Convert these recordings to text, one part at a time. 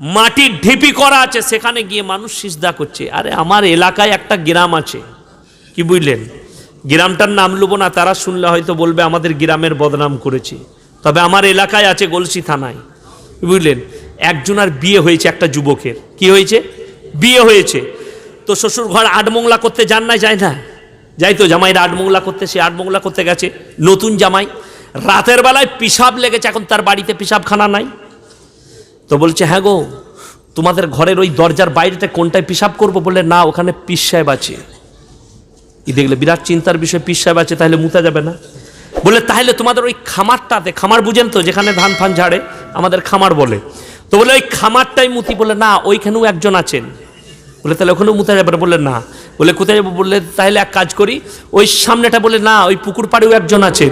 মাটির ঢিপি করা আছে, সেখানে গিয়ে মানুষ সিজদা করছে। আরে আমার এলাকায় একটা গ্রাম আছে। কি বুঝলেন? গ্রামটার নাম লুব না, তারা শুনলে হয়তো বলবে আমাদের গ্রামের বদনাম করেছে। তবে আমার এলাকায় আছে গলসি থানায়। বুঝলেন? একজনার বিয়ে হয়েছে একটা যুবকের। কি হয়েছে? বিয়ে হয়েছে। তো শ্বশুর ঘর আটমংলা করতে যান না, যায় না? যাই তো, জামাইরা আটমংলা করতে, সে আটমংলা করতে গেছে। নতুন জামাই। রাতের বেলায় পিসাব লেগেছে, এখন তার বাড়িতে পিসাবখানা নাই। তো বলছে হ্যাঁ গো, তোমাদের ঘরের ওই দরজার বাইরেটা কোনটায় পিসাব করব? বললে, না, ওখানে পিস সাহেব আছে। ই দেখলে বিরাট চিন্তার বিষয়, পিস সাহেব আছে, তাহলে মুতা যাবে না। বলে তাহলে তোমাদের ওই খামারটাতে খামার বুঝেন তো, যেখানে ধান ফান ঝাড়ে, আমাদের খামার বলে। তো বলে ওই খামারটাই মুতি। বলে না, ওইখানেও একজন আছেন। বলে তাহলে ওখানেও মুতা যাবে না? বললে, না। বলে কোথায় যাব? বললে, তাহলে এক কাজ করি, ওই সামনেটা বলে না, ওই পুকুর পাড়েও একজন আছেন।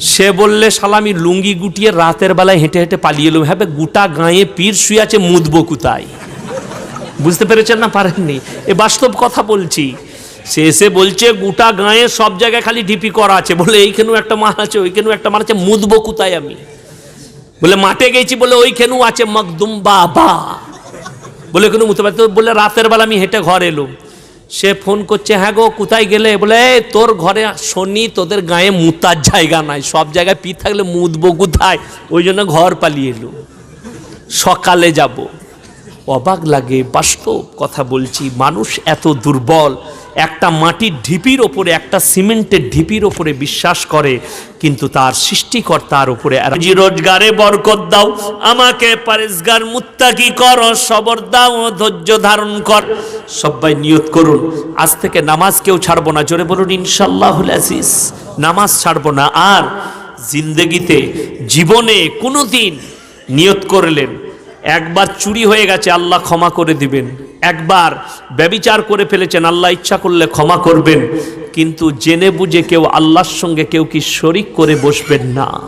সে বললে সালামি লুঙ্গি গুটিয়ে রাতের বেলায় হেঁটে হেঁটে পালিয়ে এলুম। হ্যাঁ গোটা গাঁয়ে পীর শুয়ে আছে, মুদবো কুতায় বুঝতে পেরেছেন না? পারেননি। এ বাস্তব কথা বলছি। সে এসে বলছে, গোটা গাঁয়ে সব জায়গায় খালি ডিপি করা আছে। বলে, এইখানেও একটা মাল আছে, ওইখানেও একটা মাল আছে, মুদবো কুতায় আমি? বলে, মাঠে গেছি। বলে, ওইখানেও আছে মকদুম বাবা। বলে ওখানে মুতে বলে, রাতের বেলা আমি হেঁটে ঘর এলুম। সে ফোন করছে হ্যাঁ গো, কোথায় গেলে? বলে তোর ঘরে শনি, তোদের গায়ে মুতার জায়গা নাই, সব জায়গায় পি থাকলে মুদবো কোথায়? ওই জন্য ঘর পালিয়ে এলো। সকালে যাব। অবাক লাগে, বাস্তব কথা বলছি, মানুষ এত দুর্বল, একটা মাটির ঢিপির ওপরে, একটা সিমেন্টের ঢিপির ওপরে বিশ্বাস করে, কিন্তু তার সৃষ্টিকর্তার রুজি রোজগারে বরকত দাও, আমাকে পারেজগার মুত্তাকি কর, সবর দাও, ধৈর্য ধারণ কর। সবাই নিয়ত করুন, আজ থেকে নামাজ কেউ ছাড়বো না, জোরে বলুন, ইনশাল্লাহুল আজিজ, নামাজ ছাড়বো না। আর জিন্দেগিতে, জীবনে কোনো দিন নিয়ত করলেন একবার চুরি হয়ে গেছে, আল্লাহ ক্ষমা করে দিবেন। একবার ব্যবিচার করে ফেলেছেন, আল্লাহ ইচ্ছা করলে ক্ষমা করবেন। কিন্তু জেনে বুঝে কেউ আল্লাহর সঙ্গে কেউ কি শরিক করে বসবেন না।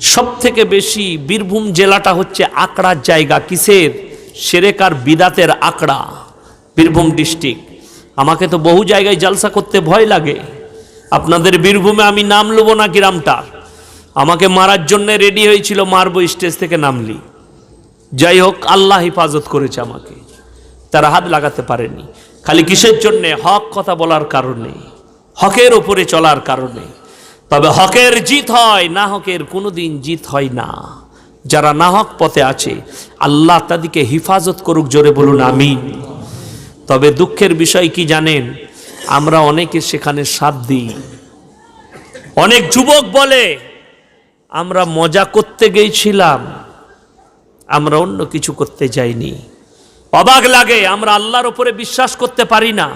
সব থেকে বেশি বীরভূম জেলাটা হচ্ছে আকড়ার জায়গা। কিসের? সেরেকার বিদাতের আকড়া, বীরভূম ডিস্ট্রিক্ট। আমাকে তো বহু জায়গায় জালসা করতে ভয় লাগে। আপনাদের বীরভূমে আমি নাম লব না গ্রামটা আমাকে মারার জন্য রেডি হয়েছিল, মারবো স্টেজ থেকে নামলি। যাই হোক, আল্লাহ হেফাজত করেছে আমাকে। তারা হাত লাগাতে পারেনি। খালি কিসের জন্যে? হক কথা বলার কারণে, হকের ওপরে চলার কারণে। তবে হকের জিত হয়, না হকের কোনোদিন জিত হয় না। যারা না হক পথে আছে, আল্লাহ তাদেরকে হেফাজত করুক, জোরে বলুন আমি তবে দুঃখের বিষয় কি জানেন? আমরা অনেকে সেখানে সাথ দিই। অনেক যুবক বলে আমরা মজা করতে গিয়েছিলাম আমরা অন্য কিছু করতে যাইনি। অবাক লাগে, আমরা আল্লাহর ওপরে বিশ্বাস করতে পারি না,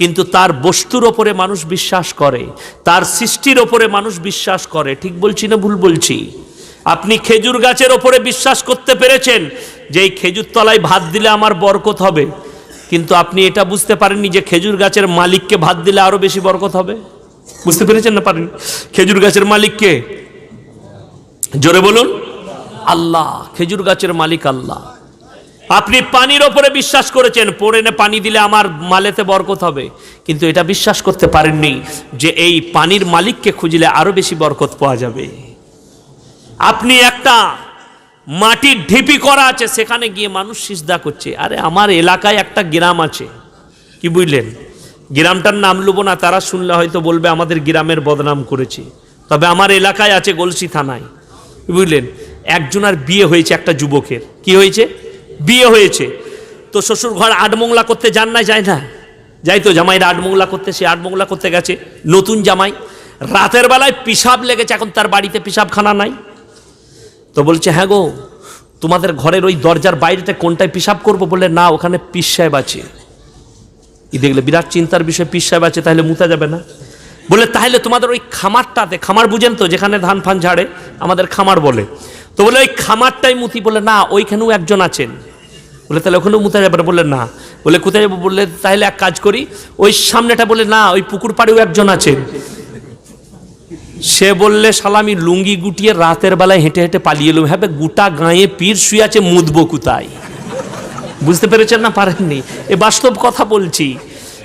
কিন্তু তার বস্তুর ওপরে মানুষ বিশ্বাস করে, তার সৃষ্টির ওপরে মানুষ বিশ্বাস করে। ঠিক বলছি না ভুল বলছি? আপনি খেজুর গাছের ওপরে বিশ্বাস করতে পেরেছেন যে এই খেজুর তলায় ভাত দিলে আমার বরকত হবে, কিন্তু আপনি এটা বুঝতে পারেননি যে খেজুর গাছের মালিককে ভাত দিলে আরও বেশি বরকত হবে? বুঝতে পেরেছেন না পারেন খেজুর গাছের মালিককে জোরে বলুন, আল্লাহ, খেজুর গাছের মালিক আল্লাহ। আপনি পানির ওপরে বিশ্বাস করেছেন নে পানি দিলে আমার মালেতে বরকত হবে। কিন্তু এটা বিশ্বাস করতে পারেননি যে এই পানির মালিককে খুঁজলে আরও বেশি বরকত পাওয়া যাবে। আপনি একটা মাটির ঢিপি করা আছে, সেখানে গিয়ে মানুষ সিজদা করছে। আরে আমার এলাকায় একটা গ্রাম আছে। কি বুঝলেন? গ্রামটার নাম লুবো না, তারা শুনলে হয়তো বলবে আমাদের গ্রামের বদনাম করেছে। তবে আমার এলাকায় আছে গলসি থানায়। বুঝলেন? একজনার বিয়ে হয়েছে একটা যুবকের। কি হয়েছে? বিয়ে হয়েছে। তো শ্বশুর ঘর আটমংলা করতে যান না, যায় না? যাই তো, জামাইরা আটমংলা করতে, সে আটমংলা করতে গেছে, নতুন জামাই। রাতের বেলায় পিসাব লেগেছে, এখন তার বাড়িতে পিসাবখানা নাই। তো বলছে হ্যাঁ গো, তোমাদের ঘরের ওই দরজার বাইরেতে কোনটায় পিসাব করব? বললে, না, ওখানে পিস সাহেব আছে। ই দেখলে, বিরাট চিন্তার বিষয়, পিস সাহেব আছে, তাহলে মুতা যাবে না। বলে, তাহলে তোমাদের ওই খামারটাতে, খামার বুঝেন তো, যেখানে ধান ফান ঝাড়ে, আমাদের খামার বলে। তো বলে, ওই খামারটাই মুতি। বলে, না, ওইখানেও একজন আছেন। বলে, তাহলে ওখানেও মুতা যাবে বলে, না। বলে, কোথায় যাব? বললে তাহলে এক কাজ করি, ওই সামনেটা বলে, না, ওই পুকুর পাড়েও একজন আছেন সে বললে সালামি লুঙ্গি গুটিয়ে রাতের বেলায় হেঁটে হেঁটে পালিয়ে এলুম। হ্যাঁ গোটা গাঁয়ে পীর শুয়ে আছে মুদবো কুতায় বুঝতে পেরেছেন না? পারেননি। এ বাস্তব কথা বলছি।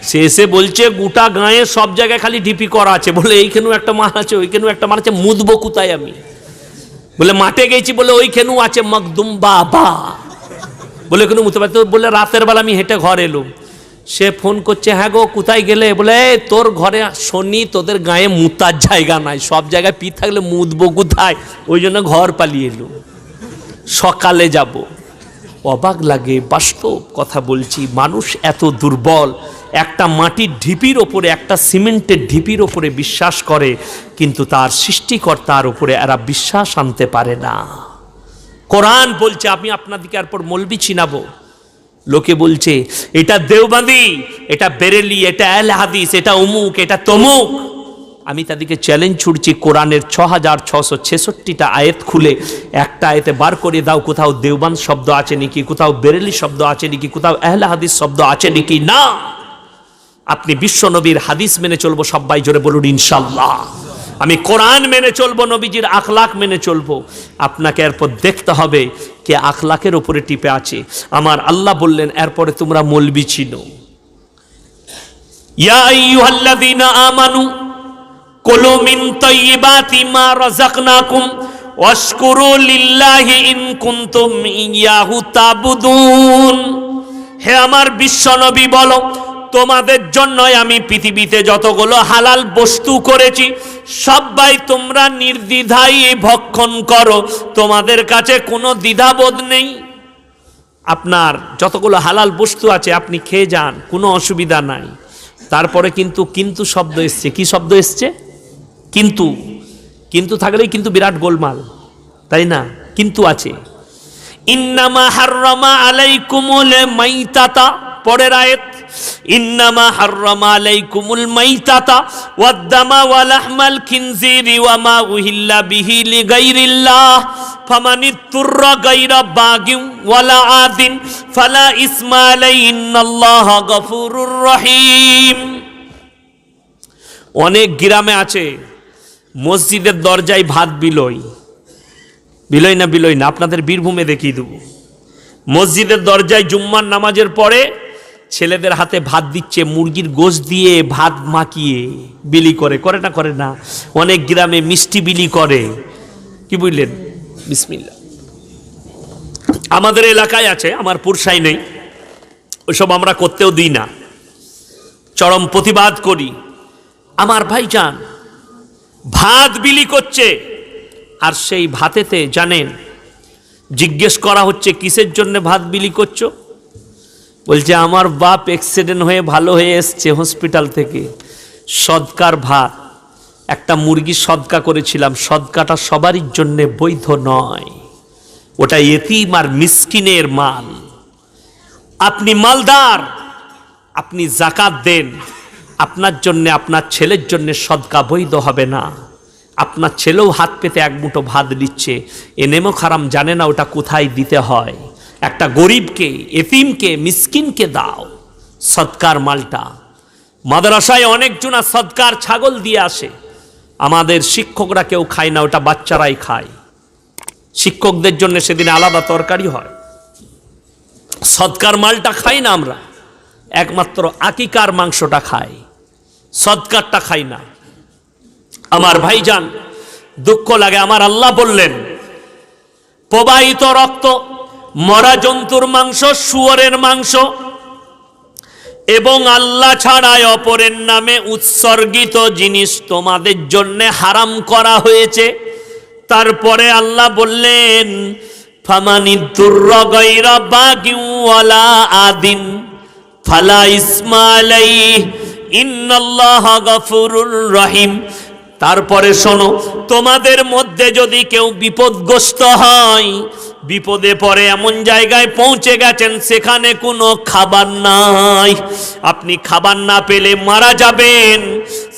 সে এসে বলছে, গোটা গাঁয়ে সব জায়গায় খালি ডিপি করা আছে। বলে, এইখানেও একটা মাল আছে, ওইখানেও একটা মাল আছে, মুদবো কুতায় আমি? বলে, মাঠে গেছি। বলে, ওইখানেও আছে মকদুম বাবা। বলে কোনো মুতে পারতো বলে, রাতের বেলা আমি হেঁটে ঘর এলুম। সে ফোন করছে হ্যাঁ গো, কোথায় গেলে? বলে তোর ঘরে শনি, তোদের গায়ে মুতার জায়গা নাই। সব জায়গায় পি থাকলে মুতবো কোথায়? ওই জন্য ঘর পালিয়ে এলুম। সকালে যাব। অবাক লাগে, বাস্তব কথা বলছি, মানুষ এত দুর্বল। একটা মাটির ঢিপির ওপরে, একটা সিমেন্টের ঢিপির ওপরে বিশ্বাস করে, কিন্তু তার সৃষ্টিকর্তার ওপরে এরা বিশ্বাস আনতে পারে না। কোরআন বলছে, আমি আপনাদিকে এরপর মলবি চিনাবো লোকে বলছে, এটা দেওবান্দি, এটা বেরেলি, এটা এল হাদিস, এটা অমুক এটা তমুক। আমি তাদেরকে চ্যালেঞ্জ ছুড়ছি, কোরআনের ছ হাজার ছশো ছেষট্টিটা আয়াত খুলে, একটা আয়তে বার করে দাও, কোথাও দেওবান শব্দ আছে নাকি, কোথাও বেরেলি শব্দ আছে নাকি, কোথাও এহলে হাদিস শব্দ আছে নাকি, না। আপনি বিশ্বনবীর হাদিস মেনে চলবো, সবাই জোরে বলুন, ইনশাল্লাহ। আমি কোরআন মেনে চলবো, নবীজির আখলাক মেনে চলবো। আপনাকে এরপর দেখতে হবে কে আখলাকের উপরে টিপে আছে। আমার আল্লাহ বললেন, এরপরে তোমরা মলবি চিনো হে আমার বিশ্বনবী বলো তোমাদের জন্যই আমি পৃথিবীতে যতগুলো হালাল বস্তু করেছি সবাই তোমরা নির্দ্বিধায় ভক্ষণ করো। তোমাদের কাছে কোনো দ্বিধাবোধ নেই। আপনার যতগুলো হালাল বস্তু আছে, আপনি খেয়ে যান, কোনো অসুবিধা নাই। তারপরে কিন্তু কিন্তু শব্দ এসছে। কি শব্দ এসছে? কিন্তু। কিন্তু থাকলেই কিন্তু বিরাট গোলমাল, তাই না? কিন্তু আছে। ইন্নামা হাররামা আলাইকুমুল মাইতাতা, পরের আয়াত। রহিম। অনেক গ্রামে আছে, মসজিদের দরজায় ভাত বিলই বিলই না বিলই না, আপনাদের বীরভূমে দেখিয়ে দেবো। মসজিদের দরজায় জুম্মার নামাজের পরে ছেলেদের হাতে ভাত দিচ্ছে, মুরগির গোশ দিয়ে ভাত মাখিয়ে বিলি করে। করে না করে না? অনেক গ্রামে মিষ্টি বিলি করে। কি বুঝলেন? বিসমিল্লা আমাদের এলাকায় আছে, আমার পুরসাই নেই। ওইসব আমরা করতেও দিই না। চরম প্রতিবাদ করি। আমার ভাইজান ভাত বিলি করছে। আর সেই ভাতেতে জানেন, জিজ্ঞেস করা হচ্ছে, কিসের জন্য ভাত বিলি করছ? বলছে, আমার বাপ অ্যাক্সিডেন্ট হয়ে ভালো হয়ে এসছে হসপিটাল থেকে। সদকার ভাত একটা মুরগি সদকা করেছিলাম সদকাটা সবারই জন্য বৈধ নয়। ওটা এতিম আর মিসকিনের মাল। আপনি মালদার, আপনি জাকাত দেন। আপনার জন্য, আপনার ছেলের জন্য সদকা বৈধ হবে না। আপনার ছেলেও হাত পেতে এক মুঠো ভাত দিচ্ছে। এ নেমো খারাম জানে না ওটা কোথায় দিতে হয়। একটা গরিবকে, এতিমকে, মিসকিনকে দাও। সৎকার মালটা। মাদ্রাসায় অনেকজনা সৎকার ছাগল দিয়ে আসে। আমাদের শিক্ষকরা কেউ খায় না, ওটা বাচ্চারাই খায়। শিক্ষকদের জন্য সেদিন আলাদা তরকারি হয়। সৎকার মালটা খাই না আমরা। একমাত্র আকিকার মাংসটা খাই। সৎকারটা খাই না। আমার ভাইজান, দুঃখ লাগে। আমার আল্লাহ বললেন, প্রবাহিত রক্ত মরা জন্তুর মাংস, শুয়োরের মাংস। এবং আল্লাহ ছাড়াই অপরের নামে উৎসর্গিত জিনিস তোমাদের জন্য হারাম করা হয়েছে। তারপরে আল্লাহ বললেন, ফামানি দুর্রগৈরা বাগিওয়ালা আদিন, ফালা ইসমালাই ইন্নাল্লাহ গফুরুর রহিম। তারপরে শোনো, তোমাদের মধ্যে যদি কেউ বিপদগ্রস্ত হয় বিপদে পড়ে এমন জায়গায় পৌঁছে গেছেন, সেখানে কোনো খাবার নাই। আপনি খাবার না পেলে মারা যাবেন।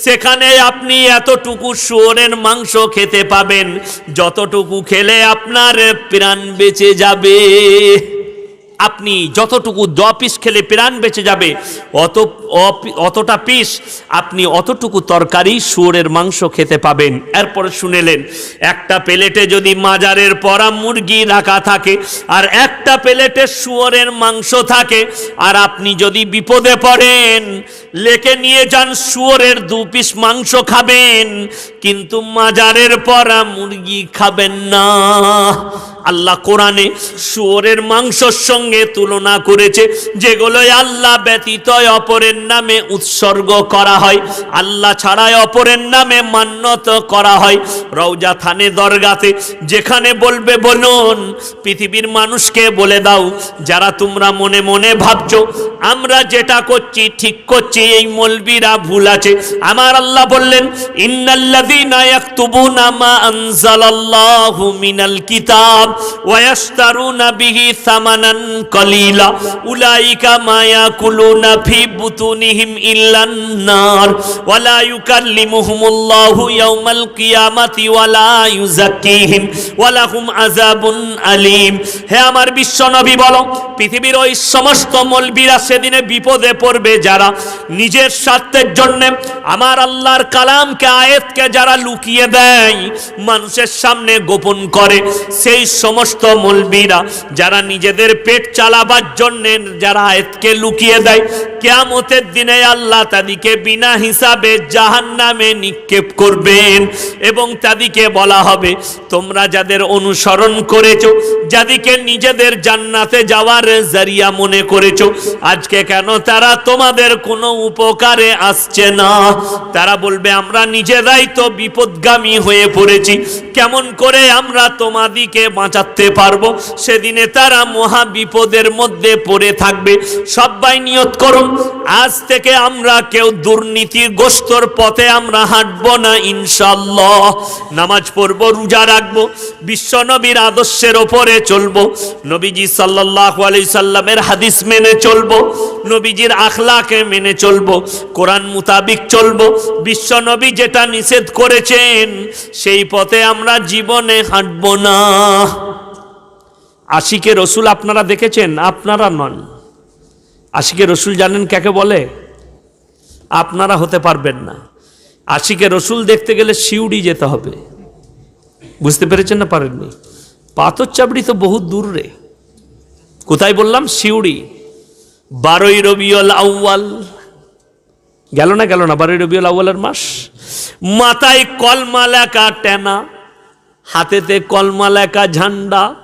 সেখানে আপনি এতটুকু শুয়োরের মাংস খেতে পাবেন, যতটুকু খেলে আপনার প্রাণ বেঁচে যাবে। আপনি যতটুকু দ পিস খেলে প্রাণ বেঁচে যাবে, অত অতটা পিস আপনি অতটুকু তরকারি, শুয়োরের মাংস খেতে পাবেন। এরপরে শুনেলেন, একটা প্লেটে যদি মাজারের পরা মুরগি রাখা থাকে, আর একটা প্লেটে শুয়োরের মাংস থাকে, আর আপনি যদি বিপদে পড়েন, লেকে নিয়ে যান, শুয়োরের দু পিস মাংস খাবেন, কিন্তু মাজারের পরা মুরগি খাবেন না। আল্লাহ কোরআনে শুয়োরের মাংসর সঙ্গে তুলনা করেছে, যেগুলোই আল্লাহ ব্যতীত অপরের নামে উৎসর্গ করা হয়। আল্লাহ ছাড়াই অপরের নামে মান্যত করা হয়। রওজা থানে দরগাতে যেখানে বলবে, বলুন, পৃথিবীর মানুষকে বলে দাও, যারা তোমরা মনে মনে ভাবছ, আমরা যেটা করছি, ঠিক করছি, এই মলবিরা ভুল আছে। আমার আল্লাহ বললেন, ইন্নাল্লাযীনা ইয়াকতুবুনা মা আনজালাল্লাহু মিনাল কিতাব। ওয়া ইয়াশতারুনা বিহি সামানান কলিলা, উলাইকা মা ইয়াকুলুনা ফি বুতুনিহিম ইল্লান নার আলীম। হে আমার বিশ্ব নবী বলো, পৃথিবীর ওই সমস্ত মলবিরা সেদিনে বিপদে পড়বে যারা নিজের স্বার্থের জন্য আমার আল্লাহর কালামকে, আয়াতকে যারা লুকিয়ে দেয়, মানুষের সামনে গোপন করে, সেই সমস্ত মলবিরা যারা নিজেদের পেট চালাবার জন্য যারা আয়াতকে লুকিয়ে দেয়, কেয়ামতের দিনে আল্লাহ তাদেরকে বিনা হিসাবে জাহান্নামে নিক্ষেপ করবেন এবং তাদেরকে বলা হবে, তোমরা যাদের অনুসরণ করেছ, যাদেরকে নিজেদের জান্নাতে যাওয়ার জারিয়া মনে করেছ, আজকে কেন তারা তোমাদের কোনো উপকারে আসছে না? তারা বলবে, আমরা নিজেরাই তো বিপদগামী হয়ে পড়েছি, কেমন করে আমরা তোমাদিকে বাঁচাতে পারব। সেদিনে তারা মহা বিপদের মধ্যে পড়ে থাকবে। সবাই নিয়ত করুন, আজ থেকে আমরা কেউ দুর্নীতির গোস্তর পথে আমরা হাঁটবো না ইনশাল্লাহ নামাজ পড়ব, রোজা রাখব, বিশ্ব নবীর আদর্শের ওপরে চলবো। নবীজি সাল্লাল্লাহু আলাইহি সাল্লামের হাদিস মেনে চলবো, নবীজির আখলাকে মেনে চলবো, কোরআন মুতাবিক চলবো। বিশ্ব নবী যেটা নিষেধ করেছেন, সেই পথে আমরা জীবনে হাঁটবো না। আশিকে রসুল আপনারা দেখেছেন? আপনারা নন। আশিকে রসুল জানেন কাকে বলে? আপনারা হতে পারবেন না। আশিকে রসুল দেখতে গেলে শিউড়ি যেতে হবে। বুঝতে পেরেছেন না পারেননি? পাথর চাবড়ি তো বহু দূর রে। কোথায় বললাম? শিউড়ি বারোই রবিউল আউয়াল। গেল না গেল না? বারোই রবিউল আউয়ালের মাস। মাথায় কলমা লেখা টেনা, হাতেতে কলমা লেখা ঝান্ডা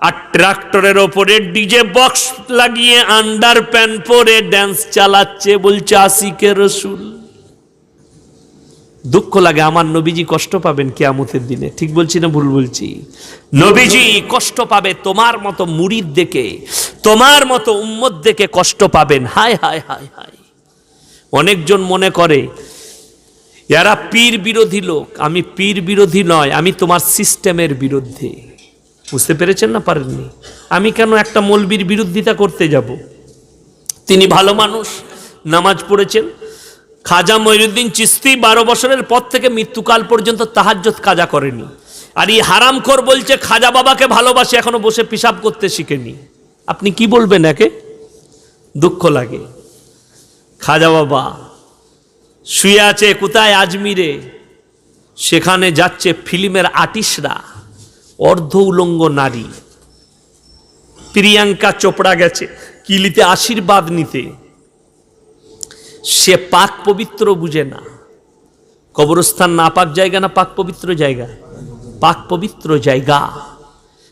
আর ট্রাক্টরের ওপরে ডিজে বক্স লাগিয়ে আন্ডার প্যান্ট পরে ড্যান্স চালাচ্ছে বলছে আশিকে রসুল। দুঃখ লাগে, আমার নবীজি কষ্ট পাবেন কেয়ামতের দিনে। ঠিক বলছি না ভুল বলছি? নবীজি কষ্ট পাবে, তোমার মতো মুড়ির দেখে, তোমার মতো উম্মত দেখে কষ্ট পাবেন। হায় হায় হায় হায়। অনেকজন মনে করে, এরা পীর বিরোধী লোক, আমি পীর বিরোধী নয়, আমি তোমার সিস্টেমের বিরুদ্ধে। বুঝতে পেরেছেন না? পারেননি। আমি কেন একটা মলবির বিরোধিতা করতে যাব? তিনি ভালো মানুষ, নামাজ পড়েছেন। খাজা মঈনুদ্দিন চিস্তি বারো বছরের পর থেকে মৃত্যুকাল পর্যন্ত তাহাজ্জত কাজা করেনি। আর এই হারামখোর বলছে, খাজা বাবাকে ভালোবাসে, এখনও বসে পিসাব করতে শিখেনি। আপনি কি বলবেন একে? দুঃখ লাগে। খাজা বাবা, শুয়ে আছে কোথায় আজমিরে? সেখানে যাচ্ছে ফিল্মের আর্টিস্টরা। অর্ধ উলঙ্গ নারী। প্রিয়াঙ্কা চোপড়া গেছে কিলিতে আশীর্বাদ নিতে। সে পাক পবিত্র বুঝে না। কবরস্থান না পাক জায়গা না পাক পবিত্র জায়গা? পাক পবিত্র জায়গা।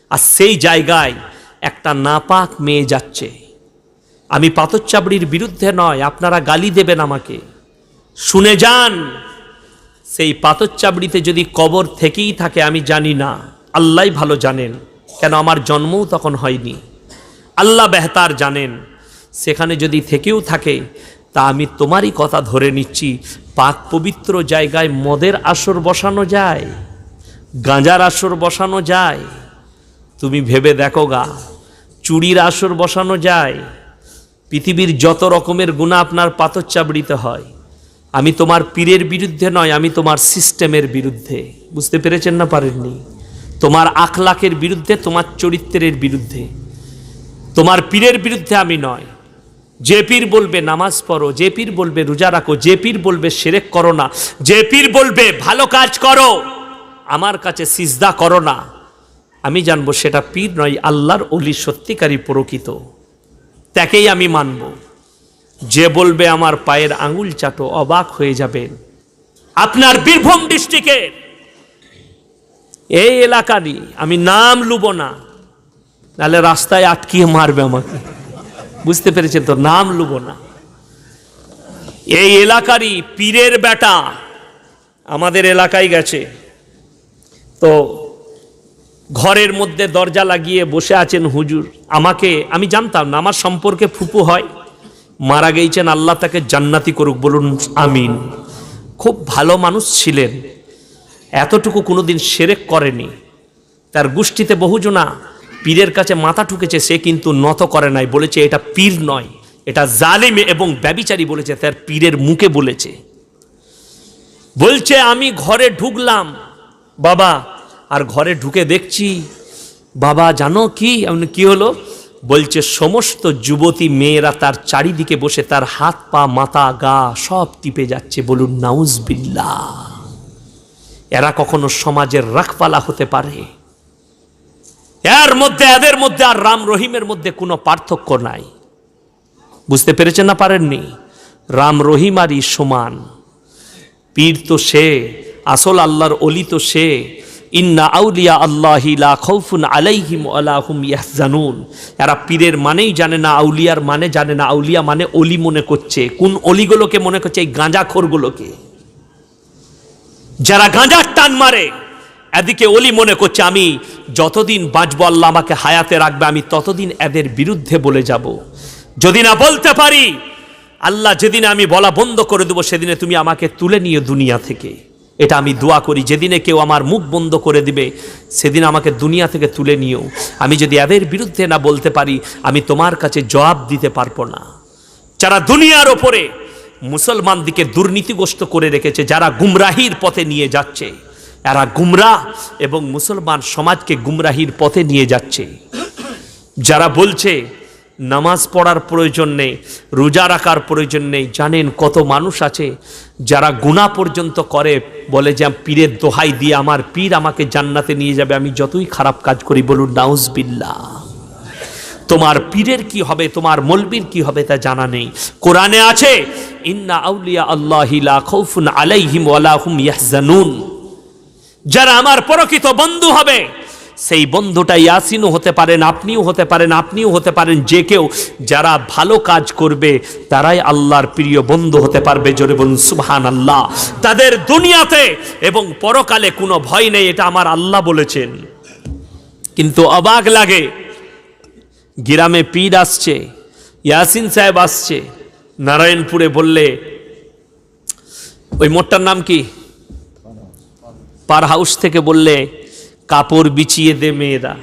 আর সেই জায়গায় একটা নাপাক মেয়ে যাচ্ছে। আমি পাথর চাবড়ির বিরুদ্ধে নয়, আপনারা গালি দেবেন আমাকে। শুনে যান, সেই পাথর চাবড়িতে যদি কবর থেকেই থাকে, আমি জানি না। আল্লাহ ভালো জানেন, কেন আমার জন্মও তখন হয়নি। আল্লাহ বেহতার জানেন, সেখানে যদি থেকেও থাকে, তা আমি তোমারই কথা ধরে নিচ্ছি, পাক পবিত্র জায়গায় মদের আসর বসানো যায়, গাঁজার আসর বসানো যায়। তুমি ভেবে দেখো গা, চুরির আসর বসানো যায়। পৃথিবীর যত রকমের গুণা আপনার পাথর চাবড়িতে হয়, আমি তোমার পীরের বিরুদ্ধে নয়, আমি তোমার সিস্টেমের বিরুদ্ধে। বুঝতে পেরেছেন না পারেননি? তোমার আখলাকের বিরুদ্ধে, তোমার চরিত্রের বিরুদ্ধে। তোমার পীরের বিরুদ্ধে আমি নয়। যে পীর বলবে নামাজ পড়ো, যে পীর বলবে রোজা রাখো, যে পীর বলবে সেরেক করো না, যে পীর বলবে ভালো কাজ করো, আমার কাছে সিজদা করো না। আমি জানব সেটা পীর নয়, আল্লাহর অলি সত্যিকারী প্রকৃত। তাকেই আমি মানব। যে বলবে আমার পায়ের আঙুল চাটো, অবাক হয়ে যাবেন। আপনার বীরভূম ডিস্ট্রিক্টের এই এলাকারই আমি নাম লুব না। নাহলে রাস্তায় আটকিয়ে মারবে আমাকে। বুঝতে পেরেছেন তো? নাম লুব না। এই এলাকারই পীরের বেটা আমাদের এলাকায় গেছে। তো ঘরের মধ্যে দরজা লাগিয়ে বসে আছেন হুজুর। আমাকে, আমি জানতাম না, আমার সম্পর্কে ফুপু হয়। মারা গেছেন আল্লাহ তাকে জান্নাতি করুক, বলুন আমিন। খুব ভালো মানুষ ছিলেন। এতটুকু কোনোদিন সেরেক করেনি। তার গোষ্ঠীতে বহুজনা পীরের কাছে মাথা ঠুকেছে, সে কিন্তু নত করে নাই। বলেছে, এটা পীর নয়, এটা জালিম এবং ব্যবিচারী বলেছে, তার পীরের মুখে বলেছে। বলছে, আমি ঘরে ঢুকলাম, বাবা, আর ঘরে ঢুকে দেখছি, বাবা, জানো কি? আমি, কি হলো? বলছে, সমস্ত যুবতী মেয়েরা তার চারিদিকে বসে, তার হাত পা, মাথা, গা সব টিপে যাচ্ছে। বলুন নাউজবিল্লা এরা কখনো সমাজের রাখপালা হতে পারে। এর মধ্যে, এদের মধ্যে আর রাম রহিমের মধ্যে কোনো পার্থক্য নাই। বুঝতে পেরেছেন না পারেননি? রাম রহিম আরই সমান। পীর তো সে, আসল আল্লাহর অলি তো সে। ইন্না আউলিয়া আল্লাহি লা খৌফুন আলাইহিম আলাহুম ইয়াহজানুন। এরা পীরের মানেই জানে না, আউলিয়ার মানে জানে না। আউলিয়া মানে অলি মনে করছে। কোন অলিগুলোকে মনে করছে? এই গাঁজাখোরগুলোকে। যারা গাঁজার টান মারে, এদিকে অলি মনে করছে, আমি যতদিন বাঁচবো, আল্লাহ আমাকে হায়াতে রাখবে, আমি ততদিন এদের বিরুদ্ধে বলে যাব। যদি না বলতে পারি, আল্লাহ যেদিনে আমি বলা বন্ধ করে দেবো, সেদিনে তুমি আমাকে তুলে নিয়ে দুনিয়া থেকে। এটা আমি দোয়া করি, যেদিনে কেউ আমার মুখ বন্ধ করে দিবে, সেদিন আমাকে দুনিয়া থেকে তুলে নিও। আমি যদি এদের বিরুদ্ধে না বলতে পারি, আমি তোমার কাছে জবাব দিতে পারব না। যারা দুনিয়ার ওপরে মুসলমান দিকে দুর্নীতিগ্রস্ত করে রেখেছে, যারা গুমরাহির পথে নিয়ে যাচ্ছে। এরা গুমরাহ এবং মুসলমান সমাজকে গুমরাহির পথে নিয়ে যাচ্ছে। যারা বলছে, নামাজ পড়ার প্রয়োজন নেই, রোজা রাখার প্রয়োজন নেই, জানেন কত মানুষ আছে যারা গুণা পর্যন্ত করে, বলে যে পীরের দোহাই দিয়ে আমার পীর আমাকে জান্নাতে নিয়ে যাবে, আমি যতই খারাপ কাজ করি, বলুন নাউজবিল্লা তোমার পীরের কি হবে, তোমার মলবির কি হবে তা জানা নেই। কোরআনে আছে, ইন্না আউলিয়া আল্লাহি লা আলাইহিম ওয়ালা হুম ইয়াহজানুন। যারা আমার প্রকৃত বন্ধু হবে, সেই বন্ধুটা ইয়াসিনও হতে পারেন, আপনিও হতে পারেন, আপনিও হতে পারেন, যে কেউ যারা ভালো কাজ করবে, তারাই আল্লাহর প্রিয় বন্ধু হতে পারবে, জোরে বলুন সুবহান আল্লাহ তাদের দুনিয়াতে এবং পরকালে কোনো ভয় নেই, এটা আমার আল্লাহ বলেছেন। কিন্তু অবাক লাগে গ্রামে পীর আসছে, ইয়াসিন সাহেব আসছে, নারায়ণপুরে বললে, ওই মোটটার নাম কি? পার হাউস থেকে বললে, কাপড় বিছিয়ে দে মেয়েরা,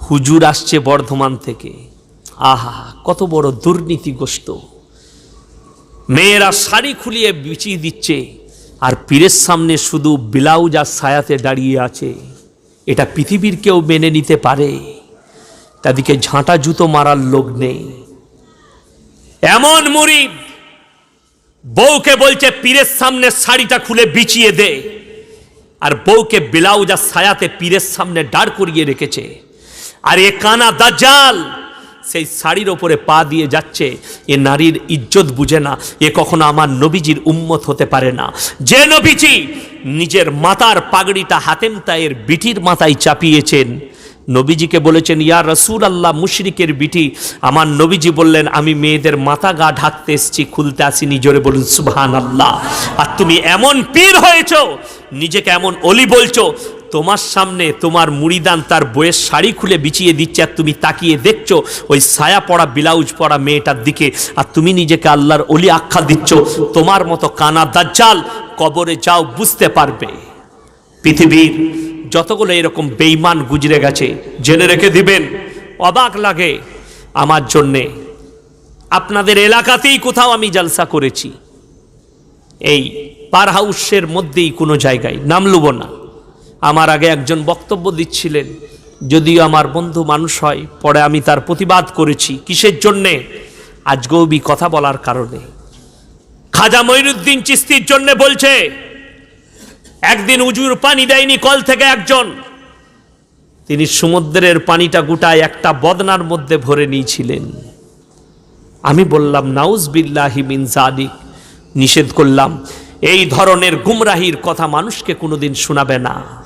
হুজুর আসছে বর্ধমান থেকে। আহা, কত বড় দুর্নীতিগ্রস্ত মেয়েরা শাড়ি খুলিয়ে বিছিয়ে দিচ্ছে, আর পীরের সামনে শুধু ব্লাউজ আর ছায়াতে দাঁড়িয়ে আছে। এটা পৃথিবীর কেউ মেনে নিতে পারে। তাদেরকে ঝাঁটা জুতো মারার লোক নেই। এমন মুরিদ, বউকে বলছে, পীরের সামনে শাড়িটা খুলে বিছিয়ে দে। আর বউকে ব্লাউজ আর ছায়াতে পীরের সামনে দাঁড় করিয়ে রেখেছে। আর এ কানা দাজ্জাল, সেই শাড়ির ওপরে পা দিয়ে যাচ্ছে। এ নারীর ইজ্জত বুঝে না, এ কখনো আমার নবীজির উম্মত হতে পারে না। যে নবীজি নিজের মাতার পাগড়িটা হাতেম তায়ের বিটির মাথায় চাপিয়েছেন নবীজিকে বলেছেন, ইয়া রসুল আল্লাহ মুশরিকের বিটি। আমার নবীজি বললেন, আমি মেয়েদের মাথা গা ঢাকতে এসছি, খুলতে আসিনি। জোরে বলুন সুবহান আল্লাহ আর তুমি এমন পীর হয়েছ, নিজেকে এমন অলি বলছো, তোমার সামনে তোমার মুড়িদান তার বইয়ের শাড়ি খুলে বিছিয়ে দিচ্ছে আর তুমি তাকিয়ে দেখছ ওই ছায়া পড়া, ব্লাউজ পড়া মেয়েটার দিকে। আর তুমি নিজেকে আল্লাহর অলি আখ্যা দিচ্ছ, তোমার মতো কানা দাজ্জাল কবরে যাও বুঝতে পারবে। পৃথিবীর যতগুলো এরকম বেইমান গুজরে গেছে, জেনে রেখে দিবেন। অবাক লাগে আমার জন্যে। আপনাদের এলাকাতেই কোথাও আমি জালসা করেছি। এই পার হাউসের মধ্যেই কোনো জায়গায়, নাম লুব না। আমার আগে একজন বক্তব্য দিচ্ছিলেন, যদিও আমার বন্ধু মানুষ হয়, পরে আমি তার প্রতিবাদ করেছি। কিসের জন্যে? আজগবি কথা বলার কারণে। খাজা মঈনুদ্দিন চিস্তির জন্যে বলছে একদিন উজুর পানি দেয়নি কল থেকে একজন। তিনি সমুদ্রের পানিটা গোটায় একটা বদনার মধ্যে ভরে নিয়েছিলেন। আমি বললাম, নাউজ বিল্লাহি মিন নিষেধ করলাম, এই ধরনের গুমরাহির কথা মানুষকে কোনোদিন শোনাবে না।